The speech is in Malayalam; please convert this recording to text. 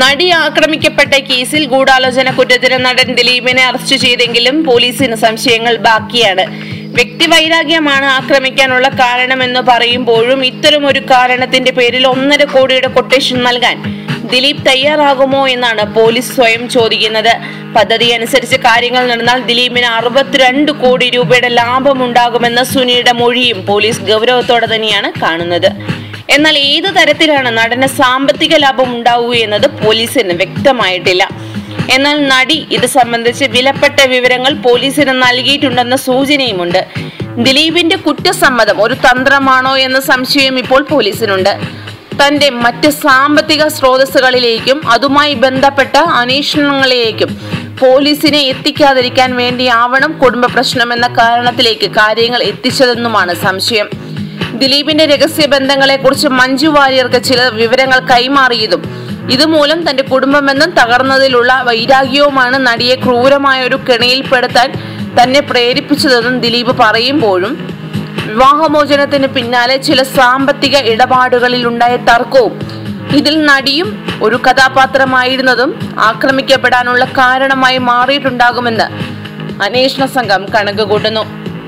നടി ആക്രമിക്കപ്പെട്ട കേസിൽ ഗൂഢാലോചന കുറ്റത്തിന് നടൻ ദിലീപിനെ അറസ്റ്റ് ചെയ്തെങ്കിലും പോലീസിന് സംശയങ്ങൾ ബാക്കിയാണ്. വ്യക്തിവൈരാഗ്യമാണ് ആക്രമിക്കാനുള്ള കാരണമെന്ന് പറയുമ്പോഴും ഇത്തരം ഒരു കാരണത്തിന്റെ പേരിൽ ഒന്നര കോടിയുടെ കൊട്ടേഷൻ നൽകാൻ ദിലീപ് തയ്യാറാകുമോ എന്നാണ് പോലീസ് സ്വയം ചോദിക്കുന്നത്. പദ്ധതി അനുസരിച്ച് കാര്യങ്ങൾ നടന്നാൽ ദിലീപിന് അറുപത്തിരണ്ട് കോടി രൂപയുടെ ലാഭമുണ്ടാകുമെന്ന സുനിയുടെ മൊഴിയും പോലീസ് ഗൗരവത്തോടെ തന്നെയാണ് കാണുന്നത്. എന്നാൽ ഏത് തരത്തിലാണ് നടന് സാമ്പത്തിക ലാഭം ഉണ്ടാവുക എന്നത് പോലീസിന് വ്യക്തമായിട്ടില്ല. എന്നാൽ നടി ഇത് സംബന്ധിച്ച് വിലപ്പെട്ട വിവരങ്ങൾ പോലീസിന് നൽകിയിട്ടുണ്ടെന്ന സൂചനയുമുണ്ട്. ദിലീപിന്റെ കുറ്റസമ്മതം ഒരു തന്ത്രമാണോ എന്ന സംശയം ഇപ്പോൾ പോലീസിനുണ്ട്. തന്റെ മറ്റ് സാമ്പത്തിക സ്രോതസ്സുകളിലേക്കും അതുമായി ബന്ധപ്പെട്ട അന്വേഷണങ്ങളിലേക്കും പോലീസിനെ എത്തിക്കാതിരിക്കാൻ വേണ്ടിയാവണം കുടുംബ പ്രശ്നം എന്ന കാരണത്തിലേക്ക് കാര്യങ്ങൾ എത്തിച്ചതെന്നുമാണ് സംശയം. ദിലീപിന്റെ രഹസ്യ ബന്ധങ്ങളെ കുറിച്ച് മഞ്ജു വാര്യർക്ക് ചില വിവരങ്ങൾ കൈമാറിയതും ഇതുമൂലം തന്റെ കുടുംബമെന്നും തകർന്നതിലുള്ള വൈരാഗ്യവുമാണ് നടിയെ ക്രൂരമായ ഒരു കെണിയിൽപ്പെടുത്താൻ തന്നെ പ്രേരിപ്പിച്ചതെന്നും ദിലീപ് പറയുമ്പോഴും വിവാഹമോചനത്തിന് പിന്നാലെ ചില സാമ്പത്തിക ഇടപാടുകളിൽ ഉണ്ടായ തർക്കവും ഇതിൽ നടിയും ഒരു കഥാപാത്രമായിരുന്നതും ആക്രമിക്കപ്പെടാനുള്ള കാരണമായി മാറിയിട്ടുണ്ടാകുമെന്ന് അന്വേഷണ സംഘം കണക്ക് കൂട്ടുന്നു